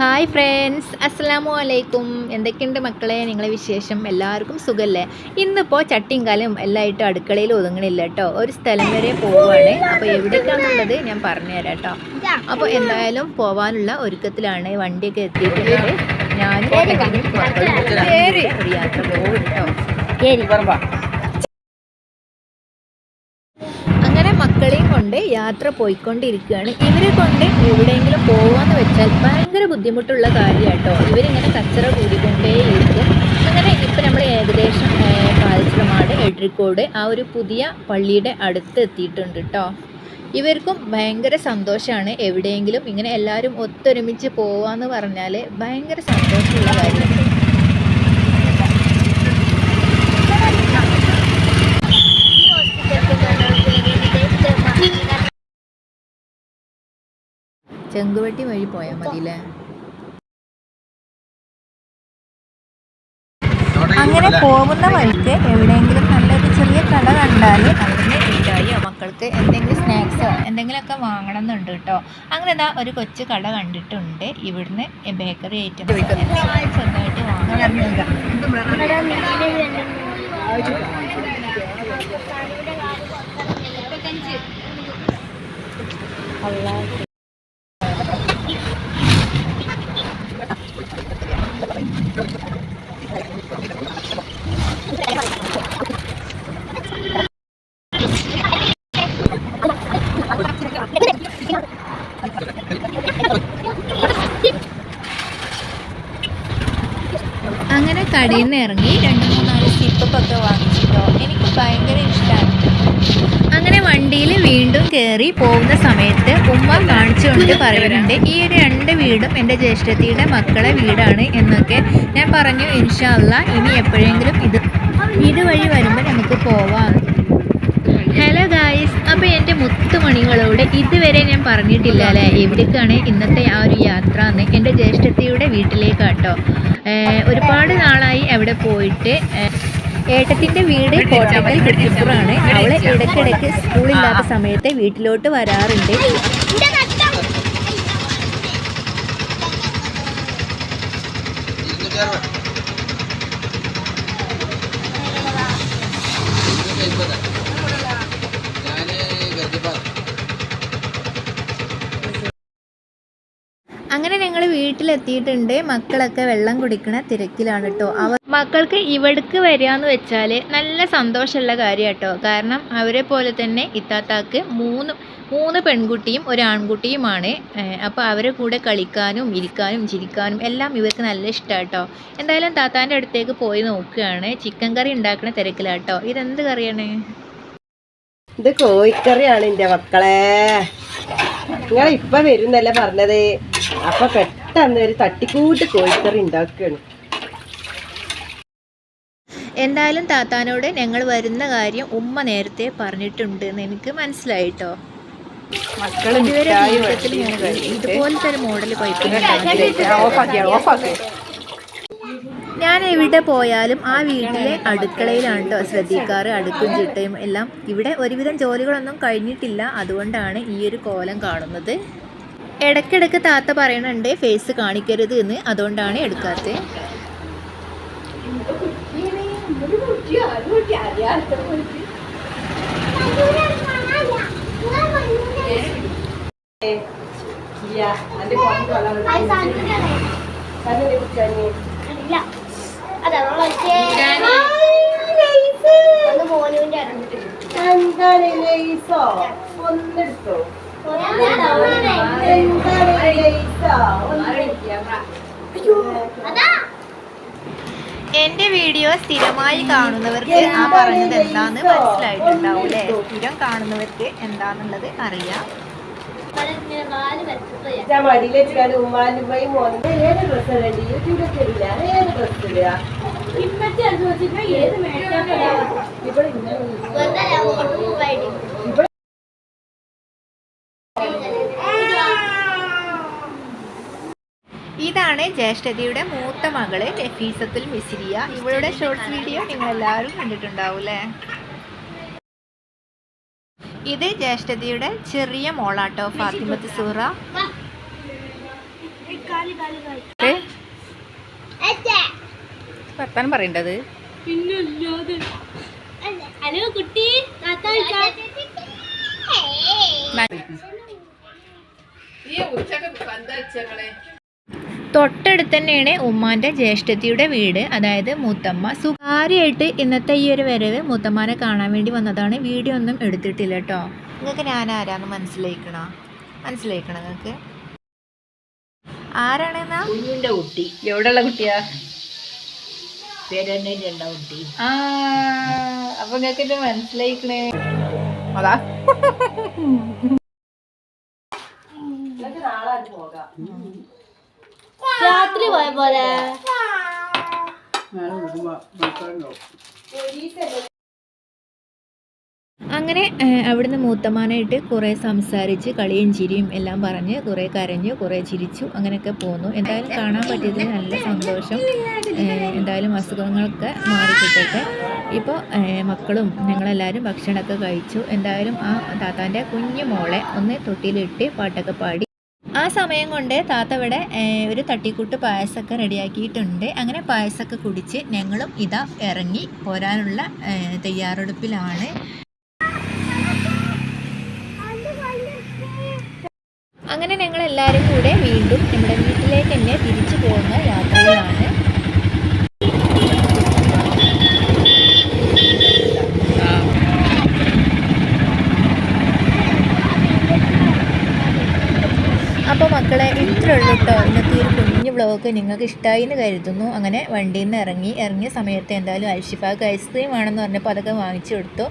Hi friends അസ്സാമു അലൈക്കും എന്തൊക്കെയുണ്ട് മക്കളെ? നിങ്ങളെ വിശേഷം എല്ലാവർക്കും സുഖമല്ലേ ഇന്നിപ്പോൾ ചട്ടിയും കാലും എല്ലായിട്ടും അടുക്കളയിൽ ഒതുങ്ങണില്ല കേട്ടോ ഒരു സ്ഥലം വരെ പോവുകയാണ് അപ്പോൾ എവിടേക്കാണെന്നുള്ളത് ഞാൻ പറഞ്ഞുതരാം കേട്ടോ അപ്പോൾ എന്തായാലും പോവാനുള്ള ഒരുക്കത്തിലാണ് വണ്ടിയൊക്കെ എത്തിയിട്ടുണ്ട് ഞാനും ഒരു യാത്ര പോകും കേട്ടോ കൊണ്ട് യാത്ര പോയിക്കൊണ്ടിരിക്കുകയാണ്. ഇവരെ കൊണ്ട് എവിടെയെങ്കിലും പോവാന്ന് വെച്ചാൽ ഭയങ്കര ബുദ്ധിമുട്ടുള്ള കാര്യമാട്ടോ ഇവരിങ്ങനെ കച്ചറ കൂടിക്കൊണ്ടേയിരിക്കും. അങ്ങനെ ഇപ്പം നമ്മൾ ഏകദേശം പാലച്ചിറമാട് എഡ്രിക്കോട് ആ ഒരു പുതിയ പള്ളിയുടെ അടുത്ത് എത്തിയിട്ടുണ്ട് കേട്ടോ ഇവർക്കും ഭയങ്കര സന്തോഷമാണ് എവിടെയെങ്കിലും ഇങ്ങനെ എല്ലാവരും ഒത്തൊരുമിച്ച് പോവാന്ന് പറഞ്ഞാൽ ഭയങ്കര സന്തോഷമുള്ള കാര്യമാണ്. ചെങ്കുവെട്ടി വഴി പോയാൽ മതിയല്ലേ? അങ്ങനെ പോകുന്ന വഴിക്ക് എവിടെയെങ്കിലും നല്ലൊരു ചെറിയ കട കണ്ടാൽ അവിടുന്ന് മിഠായിയോ മക്കൾക്ക് എന്തെങ്കിലും സ്നാക്സോ എന്തെങ്കിലുമൊക്കെ വാങ്ങണം എന്നുണ്ട് കേട്ടോ. അങ്ങനെ ഇതാ ഒരു കൊച്ചു കട കണ്ടിട്ടുണ്ട്. ഇവിടുന്ന് ബേക്കറി ഐറ്റം സ്വന്തമായിട്ട് ചെറുതായിട്ട് അങ്ങനെ കടയിൽ നിന്ന് ഇറങ്ങി. രണ്ട് മൂന്നാൽ സിപ്പൊക്കെ വാങ്ങിച്ചിട്ടോ. എനിക്ക് ഭയങ്കര ഇഷ്ടമാണ് അങ്ങനെ വണ്ടിയിൽ വീണ്ടും കയറി പോകുന്ന സമയത്ത് ഉമ്മ കാണിച്ചുകൊണ്ട് പറയുന്നുണ്ട് ഈ ഒരു രണ്ട് വീടും എന്റെ ജ്യേഷ്ഠത്തിയുടെ മക്കളെ വീടാണ് എന്നൊക്കെ ഞാൻ പറഞ്ഞു ഇൻഷാല്ല ഇനി എപ്പോഴെങ്കിലും ഇത് വഴി വരുമ്പോൾ നമുക്ക് പോവാം. ഹലോ ഗായ്സ് അപ്പോൾ എന്റെ മുത്തുമണികളോട് ഇതുവരെ ഞാൻ പറഞ്ഞിട്ടില്ല അല്ലേ? എവിടേക്കാണ് ഇന്നത്തെ ആ ഒരു യാത്ര എന്ന് എന്റെ ജ്യേഷ്ഠത്തിയുടെ വീട്ടിലേക്കാട്ടോ. ഒരുപാട് നാളായി അവിടെ പോയിട്ട് ഏട്ടത്തിന്റെ വീട് കോട്ടക്കൽ കുറ്റിപ്പുറാണ് അവളെ ഇടയ്ക്കിടയ്ക്ക് സ്കൂളില്ലാത്ത സമയത്ത് വീട്ടിലോട്ട് വരാറുണ്ട്. അങ്ങനെ ഞങ്ങൾ വീട്ടിലെത്തിയിട്ടുണ്ട്. മക്കളൊക്കെ വെള്ളം കുടിക്കണ തിരക്കിലാണ് കേട്ടോ അവർ മക്കൾക്ക് ഇവിടേക്ക് വരികയെന്ന് വെച്ചാൽ നല്ല സന്തോഷമുള്ള കാര്യം കേട്ടോ കാരണം അവരെ പോലെ തന്നെ ഇത്താത്താക്ക് മൂന്ന് മൂന്ന് പെൺകുട്ടിയും ഒരു ആൺകുട്ടിയുമാണ്. അപ്പോൾ അവരെ കൂടെ കളിക്കാനും ഇരിക്കാനും ചിരിക്കാനും എല്ലാം ഇവർക്ക് നല്ല ഇഷ്ടമാണ് കേട്ടോ എന്തായാലും താത്താന്റെ അടുത്തേക്ക് പോയി നോക്കുകയാണ്. ചിക്കൻ കറി ഉണ്ടാക്കുന്ന തിരക്കിലാട്ടോ. ഇതെന്ത് കറിയാണ്? ഇത് കോഴിക്കറിയാണ് എന്റെ മക്കളെ. നിങ്ങൾ ഇപ്പം വരുന്നല്ലേ പറഞ്ഞത്? അപ്പോൾ പെട്ടെന്ന് ഒരു തട്ടിക്കൂട്ട് കോഴിക്കറി ഉണ്ടാക്കുകയാണ്. എന്തായാലും താത്താനോട് ഞങ്ങൾ വരുന്ന കാര്യം ഉമ്മ നേരത്തെ പറഞ്ഞിട്ടുണ്ട് എന്ന് എനിക്ക് മനസ്സിലായിട്ടോ. ഇതുവരെ ജീവിതത്തിൽ ഇതുപോലത്തെ ഒരു മോഡൽ ഞാൻ എവിടെ പോയാലും ആ വീട്ടിലെ അടുക്കളയിലാണ് കേട്ടോ ശ്രദ്ധിക്കാറ് അടുക്കും ചിട്ടയും എല്ലാം. ഇവിടെ ഒരുവിധം ജോലികളൊന്നും കഴിഞ്ഞിട്ടില്ല. അതുകൊണ്ടാണ് ഈ ഒരു കോലം കാണുന്നത്. ഇടയ്ക്കിടയ്ക്ക് താത്ത പറയണുണ്ട് ഫേസ് കാണിക്കരുത് എന്ന്. അതുകൊണ്ടാണ് എടുക്കാത്തത് പുറത്ത് വെള്ളം ഒഴിച്ച് കണ്ണിൽ കുടിച്ചാൽ. എന്താണ് ലേസോ? ഒന്നെടുത്തോ? എന്റെ വീഡിയോ സ്ഥിരമായി കാണുന്നവർക്ക് ആ പറഞ്ഞത് എന്താന്ന് മനസ്സിലായിട്ടുണ്ടാവും അല്ലേ സ്ഥിരം കാണുന്നവർക്ക് എന്താന്നുള്ളത് അറിയാം. ഞാൻ ഇതാണ് ജ്യേഷ്ഠതയുടെ മൂത്ത മകൾ നഫീസത്തുൽ മിസിരിയ. ഇവളുടെ ഷോർട്സ് വീഡിയോ നിങ്ങൾ എല്ലാവരും കണ്ടിട്ടുണ്ടാവും അല്ലേ ഇത് ജ്യേഷ്ഠതയുടെ ചെറിയ മോളാട്ടോ ഫാത്തിമത്ത് സൂറ. ഏ? പറയണ്ടത് ഹലോ കുട്ടി താത്ത തൊട്ടടുത്ത് തന്നെയാണ് ഉമ്മാന്റെ ജ്യേഷ്ഠത്തിയുടെ വീട് അതായത് മൂത്തമ്മ. സുഖാരിയായിട്ട് ഇന്നത്തെ ഈ ഒരു വരവ് മൂത്തമ്മാനെ കാണാൻ വേണ്ടി വന്നതാണ്. വീഡിയോ ഒന്നും എടുത്തിട്ടില്ല കേട്ടോ നിങ്ങൾക്ക് ഞാൻ ആരാന്ന് മനസ്സിലാക്കണോ മനസ്സിലാക്കണോ നിങ്ങൾക്ക് ആരാണെന്നാ കുഞ്ഞിന്റെ കുട്ടി. എവിടെയുള്ള കുട്ടിയാ? കുട്ടി. ആ അപ്പൊ നിങ്ങൾക്ക് ഇത് മനസ്സിലായിക്കണേ. അതാ നിങ്ങൾക്ക് നാളെ അത് പോകാം രാത്രി പോയ പോലെ. അങ്ങനെ അവിടുന്ന് മൂത്തമാനായിട്ട് കുറേ സംസാരിച്ച് കളിയും ചിരിയും എല്ലാം പറഞ്ഞ് കുറേ കരഞ്ഞു കുറേ ചിരിച്ചു അങ്ങനെയൊക്കെ പോന്നു. എന്തായാലും കാണാൻ പറ്റിയതിൽ നല്ല സന്തോഷം. എന്തായാലും അസുഖങ്ങളൊക്കെ മാറിക്കിട്ടൊക്കെ ഇപ്പോൾ മക്കളും ഞങ്ങളെല്ലാവരും ഭക്ഷണമൊക്കെ കഴിച്ചു. എന്തായാലും ആ താത്താന്റെ കുഞ്ഞു മോളെ ഒന്ന് തൊട്ടിയിലിട്ട് പാട്ടൊക്കെ പാടി ആ സമയം കൊണ്ട് താത്ത ഇവിടെ ഒരു തട്ടിക്കൂട്ട് പായസമൊക്കെ റെഡിയാക്കിയിട്ടുണ്ട്. അങ്ങനെ പായസമൊക്കെ കുടിച്ച് ഞങ്ങളും ഇതാ ഇറങ്ങി പോരാനുള്ള തയ്യാറെടുപ്പിലാണ്. അങ്ങനെ ഞങ്ങൾ എല്ലാവരും കൂടെ വീണ്ടും നമ്മുടെ വീട്ടിലേക്ക് തന്നെ തിരിച്ചു പോകുന്ന യാത്രയിലാണ് അപ്പോൾ മക്കളെ ഇത്രേ ഉള്ളൂ കേട്ടോ ഇന്നത്തെ ഒരു കുഞ്ഞു വ്ളോഗ് നിങ്ങൾക്ക് ഇഷ്ടമായി എന്ന് കരുതുന്നു. അങ്ങനെ വണ്ടിയിൽ നിന്ന് ഇറങ്ങി ഇറങ്ങിയ സമയത്ത് എന്തായാലും അൽഷിഫാക്ക് ഐസ്ക്രീം ആണെന്ന് പറഞ്ഞപ്പോൾ അതൊക്കെ വാങ്ങിച്ചു കൊടുത്തു.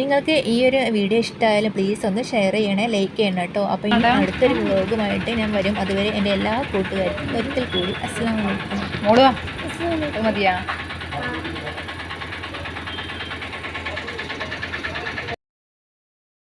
നിങ്ങൾക്ക് ഈ ഒരു വീഡിയോ ഇഷ്ടമായാലും പ്ലീസ് ഒന്ന് ഷെയർ ചെയ്യണേ ലൈക്ക് ചെയ്യണം കേട്ടോ അപ്പോൾ ഇനി അടുത്തൊരു വ്ളോഗുമായിട്ട് ഞാൻ വരും. അതുവരെ എന്റെ എല്ലാ കൂട്ടുകാർക്കും ഒരിക്കൽ കൂടി. അസ്സാം വലൈക്കും മതിയാ?